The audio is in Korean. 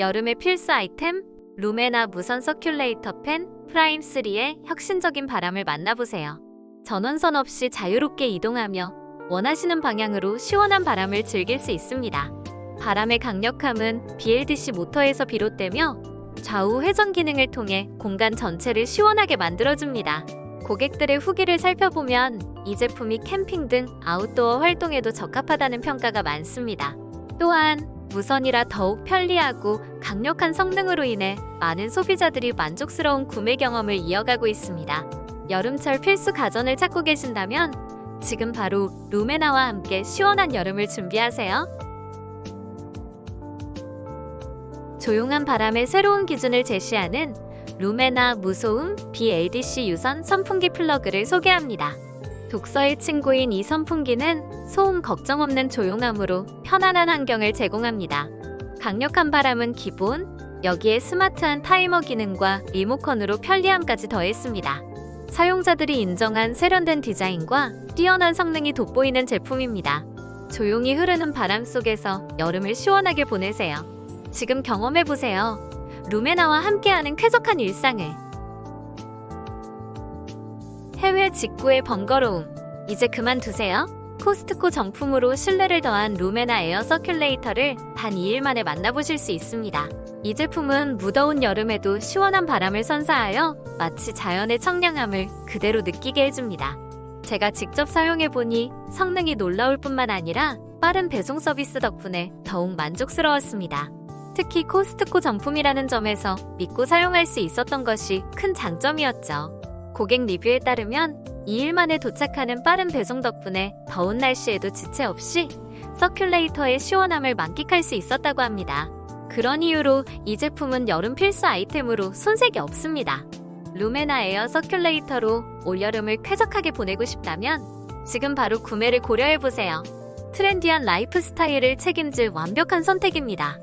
여름의 필수 아이템 루메나 무선 서큘레이터 팬 프라임 3의 혁신적인 바람을 만나보세요. 전원선 없이 자유롭게 이동하며 원하시는 방향으로 시원한 바람을 즐길 수 있습니다. 바람의 강력함은 BLDC 모터에서 비롯되며 좌우 회전 기능을 통해 공간 전체를 시원하게 만들어줍니다. 고객들의 후기를 살펴보면 이 제품이 캠핑 등 아웃도어 활동에도 적합하다는 평가가 많습니다. 또한 무선이라 더욱 편리하고 강력한 성능으로 인해 많은 소비자들이 만족스러운 구매 경험을 이어가고 있습니다. 여름철 필수 가전을 찾고 계신다면 지금 바로 루메나와 함께 시원한 여름을 준비하세요. 조용한 바람의 새로운 기준을 제시하는 루메나 무소음 BLDC 유선 선풍기 플러그를 소개합니다. 독서의 친구인 이 선풍기는 소음 걱정 없는 조용함으로 편안한 환경을 제공합니다. 강력한 바람은 기본, 여기에 스마트한 타이머 기능과 리모컨으로 편리함까지 더했습니다. 사용자들이 인정한 세련된 디자인과 뛰어난 성능이 돋보이는 제품입니다. 조용히 흐르는 바람 속에서 여름을 시원하게 보내세요. 지금 경험해보세요. 루메나와 함께하는 쾌적한 일상을. 해외 직구의 번거로움. 이제 그만두세요. 코스트코 정품으로 신뢰를 더한 루메나 에어 서큘레이터를 단 2일 만에 만나보실 수 있습니다. 이 제품은 무더운 여름에도 시원한 바람을 선사하여 마치 자연의 청량함을 그대로 느끼게 해줍니다. 제가 직접 사용해보니 성능이 놀라울 뿐만 아니라 빠른 배송 서비스 덕분에 더욱 만족스러웠습니다. 특히 코스트코 정품이라는 점에서 믿고 사용할 수 있었던 것이 큰 장점이었죠. 고객 리뷰에 따르면 2일 만에 도착하는 빠른 배송 덕분에 더운 날씨에도 지체 없이 서큘레이터의 시원함을 만끽할 수 있었다고 합니다. 그런 이유로 이 제품은 여름 필수 아이템으로 손색이 없습니다. 루메나 에어 서큘레이터로 올여름을 쾌적하게 보내고 싶다면 지금 바로 구매를 고려해보세요. 트렌디한 라이프 스타일을 책임질 완벽한 선택입니다.